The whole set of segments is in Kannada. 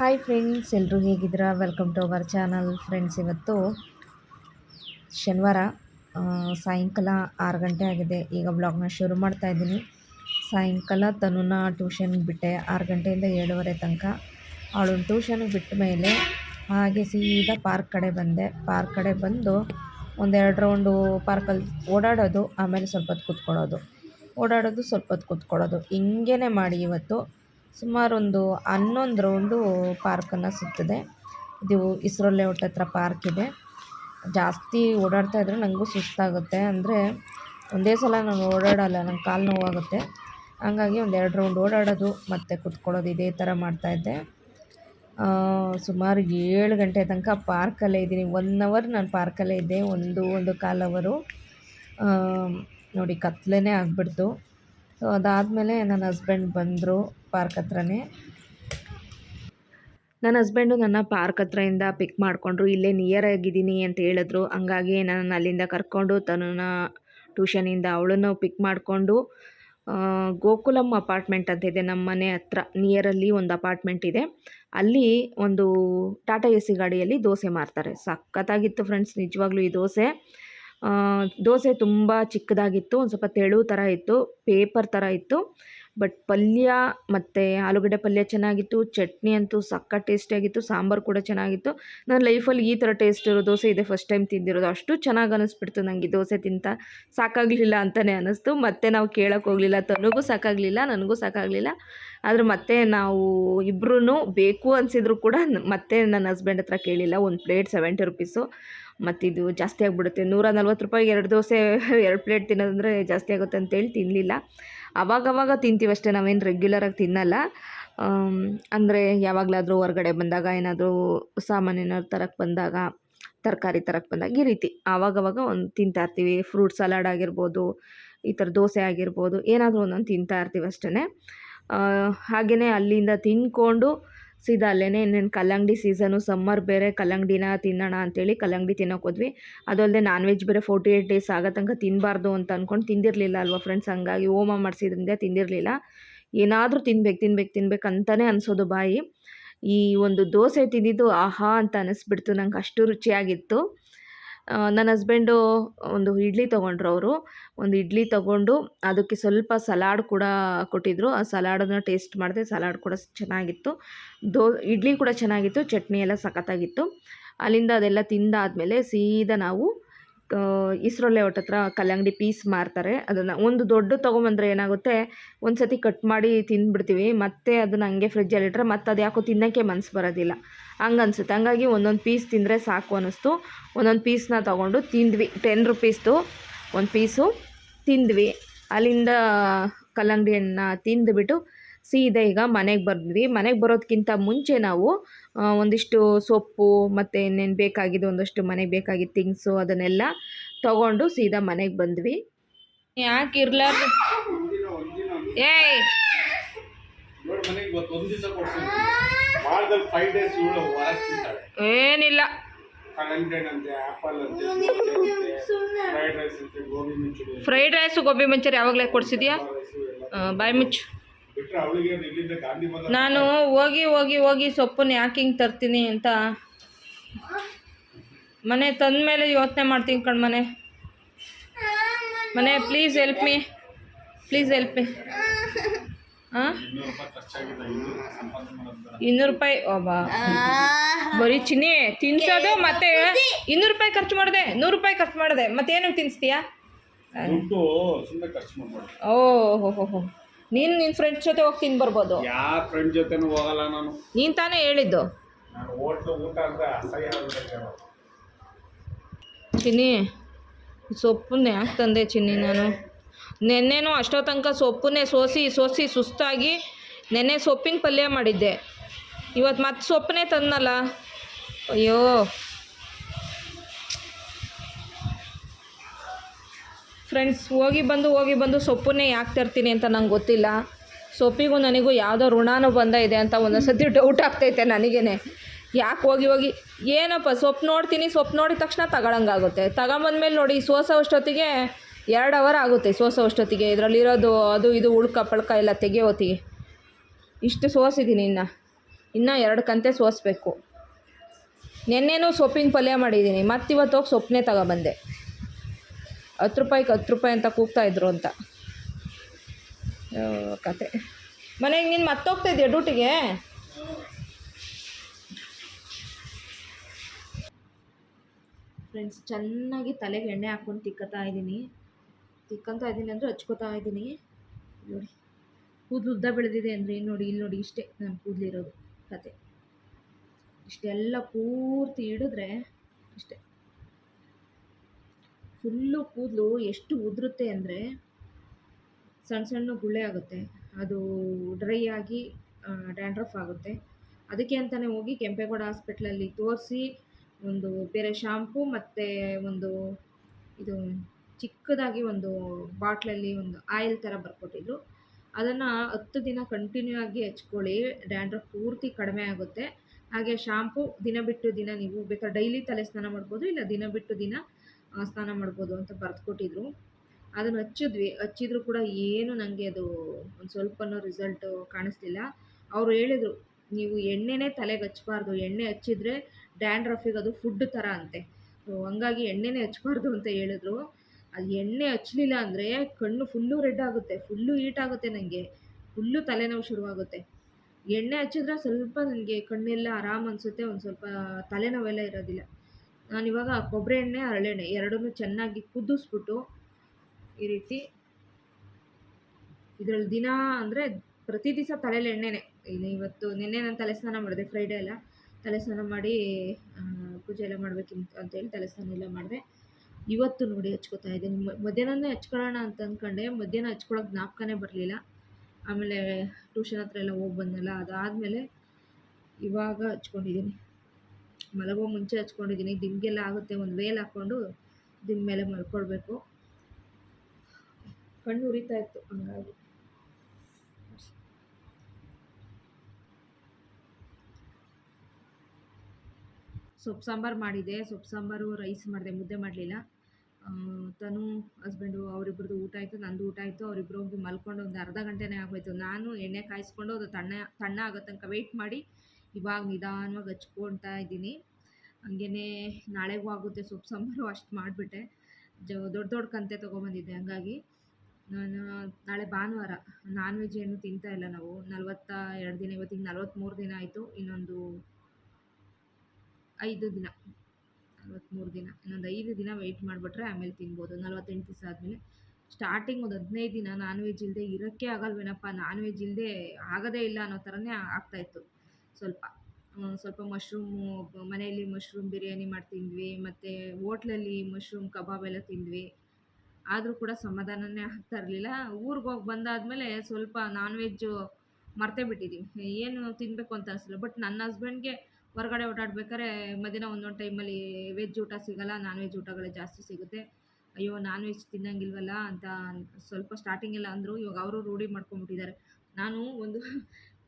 ಹಾಯ್ ಫ್ರೆಂಡ್ಸ್ ಎಲ್ಲರೂ ಹೇಗಿದ್ದೀರಾ? Welcome to our channel friends ಇವತ್ತು ಶನಿವಾರ ಸಾಯಂಕಾಲ ಆರು ಗಂಟೆ ಆಗಿದೆ. ಈಗ ಬ್ಲಾಗ್ನ ಶುರು ಮಾಡ್ತಾ ಇದ್ದೀನಿ. ಸಾಯಂಕಾಲ ತನುನ ಟ್ಯೂಷನ್ಗೆ ಬಿಟ್ಟೆ. ಆರು ಗಂಟೆಯಿಂದ ಏಳುವರೆ ತನಕ ಅವಳನ್ನ ಟ್ಯೂಷನ್ ಬಿಟ್ಟ ಮೇಲೆ ಹಾಗೆ ಸೀದಾ ಪಾರ್ಕ್ ಕಡೆ ಬಂದೆ. ಪಾರ್ಕ್ ಕಡೆ ಬಂದು ಒಂದೆರಡು ರೌಂಡು ಪಾರ್ಕಲ್ಲಿ ಓಡಾಡೋದು, ಆಮೇಲೆ ಸ್ವಲ್ಪ ಹೊತ್ತು ಕೂತ್ಕೊಳ್ಳೋದು. ಓಡಾಡೋದು, ಸ್ವಲ್ಪ ಹೊತ್ತು ಕೂತ್ಕೊಳ್ಳೋದು. ಹಿಂಗೇ ಮಾಡಿ ಇವತ್ತು. ಸುಮಾರು ಒಂದು ಹನ್ನೊಂದು ರೌಂಡು ಪಾರ್ಕನ್ನು ಸುತ್ತದೆ. ಇದು ಇಸ್ರೋ ಲೇಔಟ್ ಹತ್ರ ಪಾರ್ಕ್ ಇದೆ. ಜಾಸ್ತಿ ಓಡಾಡ್ತಾ ಇದ್ದರೆ ನನಗೂ ಸುಸ್ತಾಗುತ್ತೆ. ಅಂದರೆ ಒಂದೇ ಸಲ ನಾನು ಓಡಾಡಲ್ಲ, ನಂಗೆ ಕಾಲು ನೋವಾಗುತ್ತೆ. ಹಂಗಾಗಿ ಒಂದು ಎರಡು ರೌಂಡ್ ಓಡಾಡೋದು, ಮತ್ತು ಕುತ್ಕೊಳ್ಳೋದು ಇದೇ ಥರ ಮಾಡ್ತಾಯಿದ್ದೆ ಸುಮಾರು ಏಳು ಗಂಟೆ ತನಕ ಪಾರ್ಕಲ್ಲೇ ಇದ್ದೀನಿ. ಒನ್ ಅವರ್ ನಾನು ಪಾರ್ಕಲ್ಲೇ ಇದ್ದೆ, ಒಂದು ಒಂದು ಕಾಲು ಅವರು ನೋಡಿ ಕತ್ಲೇ ಆಗಿಬಿಡ್ತು. ಸೊ ಅದಾದಮೇಲೆ ನನ್ನ ಹಸ್ಬೆಂಡ್ ಬಂದರು ಪಾರ್ಕ್ ಹತ್ರನೇ. ನನ್ನ ಹಸ್ಬೆಂಡು ನನ್ನ ಪಾರ್ಕ್ ಹತ್ರದಿಂದ ಪಿಕ್ ಮಾಡಿಕೊಂಡ್ರು, ಇಲ್ಲೇ ನಿಯರ್ ಆಗಿದ್ದೀನಿ ಅಂತ ಹೇಳಿದ್ರು. ಹಂಗಾಗಿ ನಾನು ಅಲ್ಲಿಂದ ಕರ್ಕೊಂಡು ತನ್ನ ಟ್ಯೂಷನಿಂದ ಅವಳನ್ನು ಪಿಕ್ ಮಾಡಿಕೊಂಡು ಗೋಕುಲಂ ಅಪಾರ್ಟ್ಮೆಂಟ್ ಅಂತ ಇದೆ ನಮ್ಮ ಮನೆ ಹತ್ರ. ನಿಯರಲ್ಲಿ ಒಂದು ಅಪಾರ್ಟ್ಮೆಂಟ್ ಇದೆ. ಅಲ್ಲಿ ಒಂದು ಟಾಟಾ ಎ ಸಿ ಗಾಡಿಯಲ್ಲಿ ದೋಸೆ ಮಾರ್ತಾರೆ. ಸಖತ್ತಾಗಿತ್ತು ಫ್ರೆಂಡ್ಸ್ ನಿಜವಾಗ್ಲೂ ಈ ದೋಸೆ. ದೋಸೆ ತುಂಬ ಚಿಕ್ಕದಾಗಿತ್ತು, ಒಂದು ಸ್ವಲ್ಪ ತೆಳು ಥರ ಇತ್ತು, ಪೇಪರ್ ಥರ ಇತ್ತು, ಬಟ್ ಪಲ್ಯ ಮತ್ತು ಆಲೂಗಡ್ಡೆ ಪಲ್ಯ ಚೆನ್ನಾಗಿತ್ತು, ಚಟ್ನಿ ಅಂತೂ ಸಕ್ಕ ಟೇಸ್ಟಿಯಾಗಿತ್ತು, ಸಾಂಬಾರು ಕೂಡ ಚೆನ್ನಾಗಿತ್ತು. ನನ್ನ ಲೈಫಲ್ಲಿ ಈ ಥರ ಟೇಸ್ಟ್ ಇರೋ ದೋಸೆ ಇದೆ ಫಸ್ಟ್ ಟೈಮ್ ತಿಂದಿರೋದು. ಅಷ್ಟು ಚೆನ್ನಾಗಿ ಅನ್ನಿಸ್ಬಿಡ್ತು ನನಗೆ ದೋಸೆ ತಿಂತ. ಸಾಕಾಗಲಿಲ್ಲ ಅಂತಲೇ ಅನ್ನಿಸ್ತು ಮತ್ತೆ ನಾವು ಕೇಳೋಕೆ ಹೋಗಲಿಲ್ಲ. ತನಗೂ ಸಾಕಾಗಲಿಲ್ಲ, ನನಗೂ ಸಾಕಾಗಲಿಲ್ಲ. ಆದರೆ ಮತ್ತೆ ನಾವು ಇಬ್ಬರೂ ಬೇಕು ಅನಿಸಿದ್ರು ಕೂಡ ಮತ್ತೆ ನನ್ನ ಹಸ್ಬೆಂಡ್ ಹತ್ರ ಕೇಳಿಲ್ಲ. ಒಂದು ಪ್ಲೇಟ್ ಸೆವೆಂಟಿ ರುಪೀಸು ಮತ್ತಿದು ಜಾಸ್ತಿ ಆಗಿಬಿಡುತ್ತೆ. ನೂರ ನಲ್ವತ್ತು ರೂಪಾಯಿಗೆ ಎರಡು ದೋಸೆ, ಎರಡು ಪ್ಲೇಟ್ ತಿನ್ನೋದಂದರೆ ಜಾಸ್ತಿ ಆಗುತ್ತೆ ಅಂತೇಳಿ ತಿನ್ನಲಿಲ್ಲ ಅವಾಗವಾಗ ತಿಂತೀವಷ್ಟೇ ನಾವೇನು ರೆಗ್ಯುಲರಾಗಿ ತಿನ್ನಲ್ಲ. ಅಂದರೆ ಯಾವಾಗಲಾದರೂ ಹೊರಗಡೆ ಬಂದಾಗ, ಏನಾದರೂ ಸಾಮಾನು ಏನಾದ್ರು ತರಕ್ಕೆ ಬಂದಾಗ, ತರಕಾರಿ ತರಕ್ಕೆ ಬಂದಾಗ ಈ ರೀತಿ. ಆವಾಗವಾಗ ಒಂದು ತಿಂತಾ ಇರ್ತೀವಿ. ಫ್ರೂಟ್ ಸಲಾಡ್ ಆಗಿರ್ಬೋದು, ಈ ಥರ ದೋಸೆ ಆಗಿರ್ಬೋದು, ಏನಾದರೂ ಒಂದೊಂದು ತಿಂತಾ ಇರ್ತೀವಿ ಅಷ್ಟೇ ಹಾಗೆಯೇ ಅಲ್ಲಿಂದ ತಿಂದ್ಕೊಂಡು ಸೀದಾ ಅಲ್ಲೇ ಇನ್ನೇನು ಕಲ್ಲಂಗಡಿ ಸೀಸನು ಸಮ್ಮರ್ ಬೇರೆ ಕಲ್ಲಂಗಡಿನ ತಿನ್ನೋಣ ಅಂತೇಳಿ ಕಲ್ಲಂಗಡಿ ತಿನ್ನೋಕೆ ಹೋದ್ವಿ. ಅದಲ್ಲದೆ ನಾನ್ ವೆಜ್ ಬೇರೆ ಫೋರ್ಟಿ ಏಯ್ಟ್ ಡೇಸ್ ಆಗೋ ತನಕ ತಿನ್ನಬಾರ್ದು ಅಂತ ಅಂದ್ಕೊಂಡು ತಿಂದಿರಲಿಲ್ಲ ಅಲ್ವಾ ಫ್ರೆಂಡ್ಸ್ ಹಂಗಾಗಿ ಹೋಮ ಮಾಡಿಸಿದ್ರಿಂದ ತಿಂದಿರಲಿಲ್ಲ. ಏನಾದರೂ ತಿನ್ಬೇಕು ತಿನ್ಬೇಕು ತಿನ್ಬೇಕು ಅಂತಲೇ ಅನಿಸೋದು ಬಾಯಿ. ಈ ಒಂದು ದೋಸೆ ತಿಂದಿದ್ದು ಆಹಾ ಅಂತ ಅನ್ನಿಸ್ಬಿಡ್ತು ನಂಗೆ ಅಷ್ಟು ರುಚಿಯಾಗಿತ್ತು. ನನ್ನ ಹಸ್ಬೆಂಡು ಒಂದು ಇಡ್ಲಿ ತೊಗೊಂಡ್ರು ಅವರು. ಒಂದು ಇಡ್ಲಿ ತೊಗೊಂಡು ಅದಕ್ಕೆ ಸ್ವಲ್ಪ ಸಲಾಡ್ ಕೂಡ ಕೊಟ್ಟಿದ್ದರು ಆ ಸಲಾಡನ್ನು ಟೇಸ್ಟ್ ಮಾಡಿದೆ. ಸಲಾಡ್ ಕೂಡ ಚೆನ್ನಾಗಿತ್ತು. ದೋ, ಇಡ್ಲಿ ಕೂಡ ಚೆನ್ನಾಗಿತ್ತು. ಚಟ್ನಿ ಎಲ್ಲ ಸಖತ್ತಾಗಿತ್ತು. ಅಲ್ಲಿಂದ ಅದೆಲ್ಲ ತಿಂದಾದಮೇಲೆ ಸೀದಾ ನಾವು ಇಸ್ರೋ ಲೇಔಟ್ ಹತ್ರ ಕಲ್ಲಂಗಡಿ ಪೀಸ್ ಮಾರ್ತಾರೆ. ಅದನ್ನು ಒಂದು ದೊಡ್ಡ ತೊಗೊಂಬಂದ್ರೆ ಏನಾಗುತ್ತೆ ಒಂದು ಸತಿ ಕಟ್ ಮಾಡಿ ತಿಂದ್ಬಿಡ್ತೀವಿ. ಮತ್ತೆ ಅದನ್ನು ಹಂಗೆ ಫ್ರಿಜ್ಜಲ್ಲಿಟ್ರೆ ಮತ್ತೆ ಅದು ಯಾಕೋ ತಿನ್ನೋಕ್ಕೆ ಮನಸ್ಸು ಬರೋದಿಲ್ಲ. ಹಂಗೆ ಅನಿಸುತ್ತೆ. ಹಂಗಾಗಿ ಒಂದೊಂದು ಪೀಸ್ ತಿಂದರೆ ಸಾಕು ಅನ್ನಿಸ್ತು. ಒಂದೊಂದು ಪೀಸ್ನ ತೊಗೊಂಡು ತಿಂದ್ವಿ. ಟೆನ್ ರುಪೀಸ್ದು ಒಂದು ಪೀಸು ತಿಂದ್ವಿ. ಅಲ್ಲಿಂದ ಕಲ್ಲಂಗಡಿ ಹಣ್ಣನ್ನ ತಿಂದುಬಿಟ್ಟು ಸೀದಾ ಈಗ ಮನೆಗೆ ಬಂದ್ವಿ ಮನೆಗೆ ಬರೋದಕ್ಕಿಂತ ಮುಂಚೆ ನಾವು ಒಂದಿಷ್ಟು ಸೊಪ್ಪು ಮತ್ತು ಇನ್ನೇನು ಬೇಕಾಗಿದ್ದು ಒಂದಷ್ಟು ಮನೆಗೆ ಬೇಕಾಗಿದ್ದ ಥಿಂಗ್ಸು ಅದನ್ನೆಲ್ಲ ತಗೊಂಡು ಸೀದಾ ಮನೆಗೆ ಬಂದ್ವಿ. ಯಾಕೆ ಇರ್ಲಾರ್ದು? ಏಯ್! ಏನಿಲ್ಲ. ಆಪಲ್ ಅಂತೆ fried rice gobi manchurian rice gobi manchurian ಯಾವಾಗಲೇ ಕೊಡ್ಸಿದ್ಯಾ? ಬಾಯ್ ಮುಚ್ಚು. ನಾನು ಹೋಗಿ ಹೋಗಿ ಹೋಗಿ ಸೊಪ್ಪನ್ನ ಯಾಕೆ ಹಿಂಗೆ ತರ್ತೀನಿ ಅಂತ. ಮನೆ ತಂದ ಮೇಲೆ ಯೋಚನೆ ಮಾಡ್ತೀನಿ ಕಣ್ ಮನೆ. ಮನೆ please help me please help me ಹಾಂ ಇನ್ನೂರು ರೂಪಾಯಿ ಓಬಾ ಬರೀ ಚಿನ್ನಿ ತಿನ್ಸೋದು ಮತ್ತೆ ಇನ್ನೂರು ರೂಪಾಯಿ ಖರ್ಚು ಮಾಡಿದೆ ನೂರು ರೂಪಾಯಿ ಖರ್ಚು ಮಾಡಿದೆ ಮತ್ತೇನು ತಿನ್ಸ್ತೀಯಾ? ಓ ಹೋ ಹೋ ಹೋ. ನೀನು ನಿನ್ನ ಫ್ರೆಂಡ್ಸ್ ಜೊತೆ ಹೋಗಿ ತಿಂದು ಬರ್ಬೋದು. ಯಾವ ಫ್ರೆಂಡ್ ಜೊತೆನೂ ಹೋಗಲ್ಲ ನಾನು. ನೀನು ತಾನೇ ಹೇಳಿದ್ದು. ನಾನು ಹೋಟ್ಲು ಊಟ ಅಂದರೆ ಅಸಹ್ಯ ಆಗ್ಬಿಟ್ಟೈತೆ ಚಿನ್ನಿ ಸೊಪ್ಪನ್ನ ಯಾಕೆ ತಂದೆ ಚಿನ್ನಿ ನಾನು? ನೆನ್ನೆನೂ ಅಷ್ಟೋ ತನಕ ಸೊಪ್ಪನ್ನೇ ಸೋಸಿ ಸೋಸಿ ಸುಸ್ತಾಗಿ ನೆನ್ನೆ ಸೊಪ್ಪಿನ ಪಲ್ಯ ಮಾಡಿದ್ದೆ. ಇವತ್ತು ಮತ್ತೆ ಸೊಪ್ಪನ್ನೇ ತಂದನಲ್ಲ? ಅಯ್ಯೋ. ಫ್ರೆಂಡ್ಸ್ ಹೋಗಿ ಬಂದು ಹೋಗಿ ಬಂದು ಸೊಪ್ಪನ್ನೇ ಯಾಕೆ ತರ್ತೀನಿ ಅಂತ ನಂಗೆ ಗೊತ್ತಿಲ್ಲ. ಸೊಪ್ಪಿಗೂ ನನಗೂ ಯಾವುದೋ ಋಣಾನು ಬಂದ ಇದೆ ಅಂತ ಒಂದೊಂದು ಸತಿ ಡೌಟ್ ಆಗ್ತೈತೆ ನನಗೇನೆ. ಯಾಕೆ ಹೋಗಿ ಹೋಗಿ? ಏನಪ್ಪ, ಸೊಪ್ಪು ನೋಡ್ತೀನಿ, ಸೊಪ್ಪು ನೋಡಿದ ತಕ್ಷಣ ತಗೊಳಂಗಾಗುತ್ತೆ. ತಗೊಂಬಂದ್ಮೇಲೆ ನೋಡಿ, ಸೋಸೋ ಅಷ್ಟೊತ್ತಿಗೆ ಎರಡು ಅವರ್ ಆಗುತ್ತೆ ಸೋಸೋ ಅಷ್ಟೊತ್ತಿಗೆ. ಇದರಲ್ಲಿರೋದು ಅದು, ಇದು, ಉಳ್ಕ, ಪಳ್ಕ ಎಲ್ಲ ತೆಗಿಯೋ ಹೊತ್ತಿಗೆ ಇಷ್ಟು ಸೋಸಿದ್ದೀನಿ ಇನ್ನು. ಇನ್ನೂ ಎರಡು ಕಂತೆ ಸೋಸಬೇಕು. ನಿನ್ನೆನೂ ಸೊಪ್ಪಿನ ಪಲ್ಯ ಮಾಡಿದ್ದೀನಿ. ಮತ್ತಿವತ್ತು ಹೋಗಿ ಸೊಪ್ಪನ್ನೇ ತಗೊಬಂದೆ. ಹತ್ತು ರೂಪಾಯಿಗೆ ಹತ್ತು ರೂಪಾಯಿ ಅಂತ ಕೂಗ್ತಾಯಿದ್ರು ಅಂತ. ಕತೆ. ಮನೆಗೆ ನೀನು ಮತ್ತೋಗ್ತಾ ಇದೆಯಾ ಡ್ಯೂಟಿಗೆ? ಫ್ರೆಂಡ್ಸ್ ಚೆನ್ನಾಗಿ ತಲೆಗೆ ಎಣ್ಣೆ ಹಾಕ್ಕೊಂಡು ತಿಕ್ಕತಾ ಇದ್ದೀನಿ. ತಿಕ್ಕಂತಾ ಇದ್ದೀನಿ ಅಂದರೆ ಹಚ್ಕೋತಾ ಇದ್ದೀನಿ. ನೋಡಿ, ಕೂದಲು ಉದ್ದ ಬೆಳೆದಿದೆ ಅಂದರೆ ನೋಡಿ, ಇಲ್ಲಿ ನೋಡಿ ಇಷ್ಟೇ ನನ್ನ ಕೂದಲಿರೋದು ಕತೆ. ಇಷ್ಟೆಲ್ಲ ಪೂರ್ತಿ ಹಿಡಿದ್ರೆ ಇಷ್ಟೇ. ಫುಲ್ಲು ಕೂದಲು ಎಷ್ಟು ಉದುರುತ್ತೆ ಅಂದರೆ ಸಣ್ಣ ಸಣ್ಣ ಗುಳ್ಳೆ ಆಗುತ್ತೆ. ಅದು ಡ್ರೈ ಆಗಿ ಡ್ಯಾಂಡ್ರಫ್ ಆಗುತ್ತೆ. ಅದಕ್ಕೆ ಅಂತಲೇ ಹೋಗಿ ಕೆಂಪೇಗೌಡ ಹಾಸ್ಪಿಟ್ಲಲ್ಲಿ ತೋರಿಸಿ ಒಂದು ಬೇರೆ ಶಾಂಪು ಮತ್ತು ಒಂದು ಇದು ಚಿಕ್ಕದಾಗಿ ಒಂದು ಬಾಟ್ಲಲ್ಲಿ ಒಂದು ಆಯಿಲ್ ಥರ ಬರ್ಕೊಟ್ಟಿದ್ರು. ಅದನ್ನು ಹತ್ತು ದಿನ ಕಂಟಿನ್ಯೂ ಆಗಿ ಹಚ್ಕೊಳ್ಳಿ. ಡ್ಯಾಂಡ್ರಫ್ ಪೂರ್ತಿ ಕಡಿಮೆ ಆಗುತ್ತೆ. ಹಾಗೆ ಶಾಂಪು ದಿನ ಬಿಟ್ಟು ದಿನ ನೀವು ಬೇಕಾದ್ರೆ ಡೈಲಿ ತಲೆ ಸ್ನಾನ ಮಾಡ್ಬೋದು ಇಲ್ಲ ದಿನ ಬಿಟ್ಟು ದಿನ ಸ್ನಾನ ಮಾಡ್ಬೋದು ಅಂತ ಬರೆದ್ಕೊಟ್ಟಿದ್ರು. ಅದನ್ನು ಹಚ್ಚಿದ್ವಿ. ಹಚ್ಚಿದ್ರು ಕೂಡ ಏನು ನನಗೆ ಅದು ಒಂದು ಸ್ವಲ್ಪನೂ ರಿಸಲ್ಟು ಕಾಣಿಸ್ಲಿಲ್ಲ. ಅವರು ಹೇಳಿದರು, ನೀವು ಎಣ್ಣೆನೇ ತಲೆಗೆ ಹಚ್ಚಬಾರ್ದು ಎಣ್ಣೆ ಹಚ್ಚಿದ್ರೆ ಡ್ಯಾಂಡ್ರಫಿಗೆ ಅದು ಫುಡ್ ಥರ ಅಂತೆ. ಸೊ ಹಂಗಾಗಿ ಎಣ್ಣೆನೇ ಹಚ್ಬಾರ್ದು ಅಂತ ಹೇಳಿದ್ರು. ಅದು ಎಣ್ಣೆ ಹಚ್ಚಲಿಲ್ಲ ಅಂದರೆ ಕಣ್ಣು ಫುಲ್ಲು ರೆಡ್ ಆಗುತ್ತೆ. ಫುಲ್ಲು ಹೀಟ್ ಆಗುತ್ತೆ ನನಗೆ ಫುಲ್ಲು ತಲೆನೋವು ಶುರುವಾಗುತ್ತೆ. ಎಣ್ಣೆ ಹಚ್ಚಿದ್ರೆ ಸ್ವಲ್ಪ ನನಗೆ ಕಣ್ಣೆಲ್ಲ ಆರಾಮ್ ಅನಿಸುತ್ತೆ. ಒಂದು ಸ್ವಲ್ಪ ತಲೆನೋವೆಲ್ಲ ಇರೋದಿಲ್ಲ. ನಾನಿವಾಗ ಕೊಬ್ಬರಿ ಎಣ್ಣೆ ಹರಳೆಣ್ಣೆ ಎರಡನ್ನೂ ಚೆನ್ನಾಗಿ ಕುದಿಸ್ಬಿಟ್ಟು ಈ ರೀತಿ ಇದರಲ್ಲಿ ದಿನ ಅಂದರೆ ಪ್ರತಿ ದಿವಸ ತಲೆಯಲ್ಲಿ ಎಣ್ಣೆನೆ. ಇವತ್ತು ನಿನ್ನೆ ನಾನು ತಲೆ ಸ್ನಾನ ಮಾಡಿದೆ ಫ್ರೈಡೇ ಎಲ್ಲ ತಲೆ ಸ್ನಾನ ಮಾಡಿ ಪೂಜೆ ಎಲ್ಲ ಮಾಡಬೇಕಿಂತ ಅಂತೇಳಿ ತಲೆ ಸ್ನಾನ ಎಲ್ಲ ಮಾಡಿದೆ. ಇವತ್ತು ನೋಡಿ ಹಚ್ಕೋತಾ ಇದ್ದೀನಿ. ಮಧ್ಯಾಹ್ನನೇ ಹಚ್ಕೊಳ್ಳೋಣ ಅಂತ ಅಂದ್ಕೊಂಡೆ ಮಧ್ಯಾಹ್ನ ಹಚ್ಕೊಳಕ್ಕೆ ಜ್ಞಾಪಕನೇ ಬರಲಿಲ್ಲ. ಆಮೇಲೆ ಟ್ಯೂಷನ್ ಹತ್ರ ಎಲ್ಲ ಹೋಗಿ ಬಂದಲ್ಲ ಅದಾದಮೇಲೆ ಇವಾಗ ಹಚ್ಕೊಂಡಿದ್ದೀನಿ. ಮಲಗೋ ಮುಂಚೆ ಹಚ್ಕೊಂಡಿದ್ದೀನಿ. ದಿಮ್ಗೆಲ್ಲ ಆಗುತ್ತೆ. ಒಂದು ವೇಲ್ ಹಾಕ್ಕೊಂಡು ದಿಮ್ ಮೇಲೆ ಮಲ್ಕೊಳ್ಬೇಕು. ಕಣ್ಣು ಉರಿತಾ ಇತ್ತು ಹಂಗಾಗಿ. ಸೊಪ್ಪು ಸಾಂಬಾರು ಮಾಡಿದೆ ಸೊಪ್ಪು ಸಾಂಬಾರು, ರೈಸ್ ಮಾಡಿದೆ. ಮುದ್ದೆ ಮಾಡಲಿಲ್ಲ. ತನು, ಹಸ್ಬೆಂಡು, ಅವರಿಬ್ರದ್ದು ಊಟ ಆಯಿತು. ನಂದು ಊಟ ಆಯಿತು. ಅವರಿಬ್ರು ಹೋಗಿ ಮಲ್ಕೊಂಡು ಒಂದು ಅರ್ಧ ಗಂಟೆನೇ ಆಗೋಯ್ತು ನಾನು ಎಣ್ಣೆ ಕಾಯಿಸ್ಕೊಂಡು ಅದು ತಣ್ಣ ತಣ್ಣ ಆಗೋ ತನಕ ವೆಯ್ಟ್ ಮಾಡಿ ಇವಾಗ ನಿಧಾನವಾಗಿ ಹಚ್ಕೊಳ್ತಾ ಇದ್ದೀನಿ. ಹಂಗೇ ನಾಳೆಗೂ ಆಗುತ್ತೆ, ಸೊಪ್ಪು ಸಾಂಬಾರು ಅಷ್ಟು ಮಾಡಿಬಿಟ್ಟೆ. ಜ, ದೊಡ್ಡ ದೊಡ್ಡ ಕಂತೆ ತೊಗೊಂಬಂದಿದ್ದೆ ಹಂಗಾಗಿ. ನಾನು ನಾಳೆ ಭಾನುವಾರ ನಾನ್ ವೆಜ್ ಏನು ತಿಂತಾ ಇಲ್ಲ ನಾವು. ನಲ್ವತ್ತ ಎರಡು ದಿನ, ಇವತ್ತಿಗೆ ನಲ್ವತ್ತ್ಮೂರು ದಿನ ಆಯಿತು, ಇನ್ನೊಂದು ಐದು ದಿನ. ನಲ್ವತ್ತ್ಮೂರು ದಿನ, ಇನ್ನೊಂದು ಐದು ದಿನ ವೆಯ್ಟ್ ಮಾಡಿಬಿಟ್ರೆ ಆಮೇಲೆ ತಿನ್ಬೋದು. ನಲ್ವತ್ತೆಂಟು ದಿವಸ ಆದಮೇಲೆ ಸ್ಟಾರ್ಟಿಂಗ್ ಒಂದು ಹದಿನೈದು ದಿನ ನಾನ್ ವೆಜ್ ಇಲ್ಲದೆ ಇರೋಕ್ಕೆ ಆಗಲ್ವೇನಪ್ಪ, ನಾನ್ ವೆಜ್ ಇಲ್ಲದೆ ಆಗೋದೇ ಇಲ್ಲ ಅನ್ನೋ ಥರನೇ ಆಗ್ತಾಯಿತ್ತು ಸ್ವಲ್ಪ ಸ್ವಲ್ಪ ಮಶ್ರೂಮು ಮನೆಯಲ್ಲಿ ಮಶ್ರೂಮ್ ಬಿರಿಯಾನಿ ಮಾಡಿ ತಿಂದ್ವಿ ಮತ್ತು ಹೋಟ್ಲಲ್ಲಿ ಮಶ್ರೂಮ್ ಕಬಾಬ್ ಎಲ್ಲ ತಿಂದ್ವಿ. ಆದರೂ ಕೂಡ ಸಮಾಧಾನನೇ ಆಗ್ತಾ ಇರಲಿಲ್ಲ. ಊರಿಗೆ ಹೋಗಿ ಬಂದಾದಮೇಲೆ ಸ್ವಲ್ಪ ನಾನ್ ವೆಜ್ಜು ಮರ್ತೇ ಬಿಟ್ಟಿದ್ದೀವಿ ಏನು ತಿನ್ನಬೇಕು ಅಂತ ಅನಿಸಲ್ಲ. ಬಟ್ ನನ್ನ ಹಸ್ಬೆಂಡ್ಗೆ ಹೊರಗಡೆ ಓಡಾಡ್ಬೇಕಾದ್ರೆ ಮಧ್ಯಾಹ್ನ ಒಂದೊಂದು ಟೈಮಲ್ಲಿ ವೆಜ್ ಊಟ ಸಿಗಲ್ಲ ನಾನ್ ವೆಜ್ ಊಟಗಳೇ ಜಾಸ್ತಿ ಸಿಗುತ್ತೆ. ಅಯ್ಯೋ ನಾನ್ ವೆಜ್ ತಿನ್ನಂಗಿಲ್ವಲ್ಲ ಅಂತ ಸ್ವಲ್ಪ ಸ್ಟಾರ್ಟಿಂಗ್ ಎಲ್ಲ ಅಂದರು. ಇವಾಗ ಅವರು ರೂಢಿ ಮಾಡ್ಕೊಂಬಿಟ್ಟಿದ್ದಾರೆ ನಾನು ಒಂದು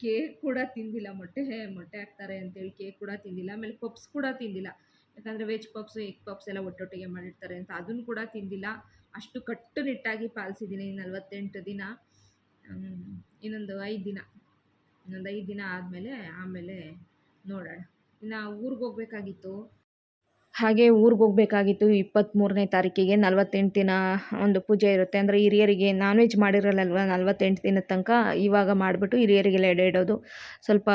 ಕೇಕ್ ಕೂಡ ತಿಂದಿಲ್ಲ, ಮೊಟ್ಟೆ ಮೊಟ್ಟೆ ಹಾಕ್ತಾರೆ ಅಂತೇಳಿ ಕೇಕ್ ಕೂಡ ತಿಂದಿಲ್ಲ, ಆಮೇಲೆ ಪಪ್ಸ್ ಕೂಡ ತಿಂದಿಲ್ಲ. ಯಾಕಂದರೆ ವೆಜ್ ಪಪ್ಸ್ ಎಗ್ ಪಪ್ಸ್ ಎಲ್ಲ ಒಟ್ಟೊಟ್ಟಿಗೆ ಮಾಡಿರ್ತಾರೆ ಅಂತ ಅದನ್ನು ಕೂಡ ತಿಂದಿಲ್ಲ. ಅಷ್ಟು ಕಟ್ಟುನಿಟ್ಟಾಗಿ ಪಾಲಿಸಿದ್ದೀನಿ ನಲವತ್ತೆಂಟು ದಿನ ಇನ್ನೊಂದು ಐದು ದಿನ, ಇನ್ನೊಂದು ಐದು ದಿನ ಆದಮೇಲೆ, ಆಮೇಲೆ ನೋಡೋಣ. ಇನ್ನು ಊರಿಗೆ ಹೋಗ್ಬೇಕಾಗಿತ್ತು. ಹಾಗೆ ಊರಿಗೆ ಹೋಗ್ಬೇಕಾಗಿತ್ತು ಇಪ್ಪತ್ತ್ಮೂರನೇ ತಾರೀಕಿಗೆ ನಲವತ್ತೆಂಟು ದಿನ ಒಂದು ಪೂಜೆ ಇರುತ್ತೆ. ಅಂದರೆ ಹಿರಿಯರಿಗೆ ನಾನ್ ವೆಜ್ ಮಾಡಿರಲ್ಲಲ್ವ ನಲವತ್ತೆಂಟು ದಿನದ ತನಕ ಇವಾಗ ಮಾಡಿಬಿಟ್ಟು ಹಿರಿಯರಿಗೆಲ್ಲ ಎಡೆ ಇಡೋದು. ಸ್ವಲ್ಪ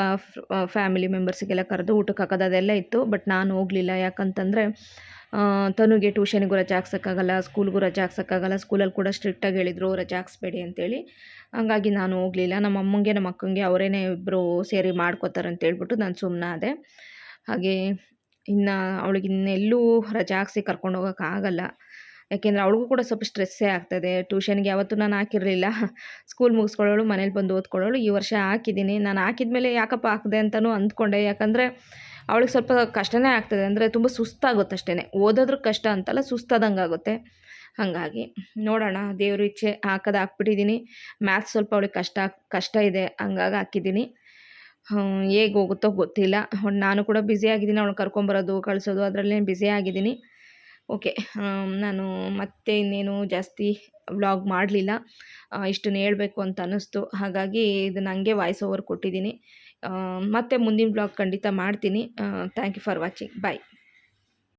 ಫ್ಯಾಮಿಲಿ ಮೆಂಬರ್ಸಿಗೆಲ್ಲ ಕರೆದು ಊಟಕ್ಕೆ ಹಾಕೋದು ಅದೆಲ್ಲ ಇತ್ತು. ಬಟ್ ನಾನು ಹೋಗಲಿಲ್ಲ. ಯಾಕಂತಂದರೆ ತನುಗೆ ಟ್ಯೂಷನಿಗೂ ರಜೆ ಹಾಕ್ಸೋಕ್ಕಾಗಲ್ಲ ಸ್ಕೂಲ್ಗೂ ರಜೆ ಹಾಕ್ಸೋಕ್ಕಾಗಲ್ಲ ಸ್ಕೂಲಲ್ಲಿ ಕೂಡ ಸ್ಟ್ರಿಕ್ಟಾಗಿ ಹೇಳಿದರು, ರಜೆ ಹಾಕ್ಸ್ಬೇಡಿ ಅಂತೇಳಿ. ಹಂಗಾಗಿ ನಾನು ಹೋಗಲಿಲ್ಲ. ನಮ್ಮ ಅಮ್ಮಂಗೆ, ನಮ್ಮ ಅಕ್ಕಂಗೆ, ಅವರೇನೇ ಇಬ್ಬರು ಸೇರಿ ಮಾಡ್ಕೋತಾರೆ ಅಂತ ಹೇಳ್ಬಿಟ್ಟು ನಾನು ಸುಮ್ಮನಾದೆ ಹಾಗೆ ಇನ್ನು ಅವಳಿಗೆ ಇನ್ನೆಲ್ಲೂ ರಜೆ ಹಾಕ್ಸಿ ಕರ್ಕೊಂಡು ಹೋಗೋಕ್ಕಾಗಲ್ಲ ಯಾಕೆಂದರೆ ಅವಳಿಗೂ ಕೂಡ ಸ್ವಲ್ಪ ಸ್ಟ್ರೆಸ್ಸೇ ಆಗ್ತದೆ. ಟ್ಯೂಷನ್ಗೆ ಯಾವತ್ತೂ ನಾನು ಹಾಕಿರಲಿಲ್ಲ. ಸ್ಕೂಲ್ ಮುಗಿಸ್ಕೊಳ್ಳೋಳು, ಮನೇಲಿ ಬಂದು ಓದ್ಕೊಳ್ಳೋಳು. ಈ ವರ್ಷ ಹಾಕಿದ್ದೀನಿ. ನಾನು ಹಾಕಿದ್ಮೇಲೆ ಯಾಕಪ್ಪ ಹಾಕಿದೆ ಅಂತಲೂ ಅಂದ್ಕೊಂಡೆ. ಯಾಕಂದರೆ ಅವಳಿಗೆ ಸ್ವಲ್ಪ ಕಷ್ಟನೇ ಆಗ್ತದೆ. ಅಂದರೆ ತುಂಬ ಸುಸ್ತಾಗುತ್ತೆ ಅಷ್ಟೇ ಓದೋದ್ರ ಕಷ್ಟ ಅಂತಲ್ಲ, ಸುಸ್ತಾದಂಗೆ ಆಗುತ್ತೆ. ಹಾಗಾಗಿ ನೋಡೋಣ. ದೇವ್ರ ಇಚ್ಛೆ ಹಾಕೋದು ಹಾಕ್ಬಿಟ್ಟಿದ್ದೀನಿ ಮ್ಯಾಥ್ಸ್ ಸ್ವಲ್ಪ ಅವಳಿಗೆ ಕಷ್ಟ ಕಷ್ಟ ಇದೆ. ಹಂಗಾಗಿ ಹಾಕಿದ್ದೀನಿ ಹೇಗೆ ಹೋಗುತ್ತೋ ಗೊತ್ತಿಲ್ಲ. ನಾನು ಕೂಡ ಬ್ಯುಸಿ ಆಗಿದ್ದೀನಿ ಅವಳು ಕರ್ಕೊಂಬರೋದು ಕಳಿಸೋದು ಅದರಲ್ಲೇ ಬ್ಯುಸಿ ಆಗಿದ್ದೀನಿ. ಓಕೆ ನಾನು ಮತ್ತೆ ಇನ್ನೇನು ಜಾಸ್ತಿ ವ್ಲಾಗ್ ಮಾಡಲಿಲ್ಲ. ಇಷ್ಟನ್ನು ಹೇಳಬೇಕು ಅಂತ ಅನ್ನಿಸ್ತು. ಹಾಗಾಗಿ ಇದು ಹಂಗೆ ವಾಯ್ಸ್ ಓವರ್ ಕೊಟ್ಟಿದ್ದೀನಿ. ಮತ್ತೆ ಮುಂದಿನ ಬ್ಲಾಗ್ ಖಂಡಿತ ಮಾಡ್ತೀನಿ. Thank you for watching bye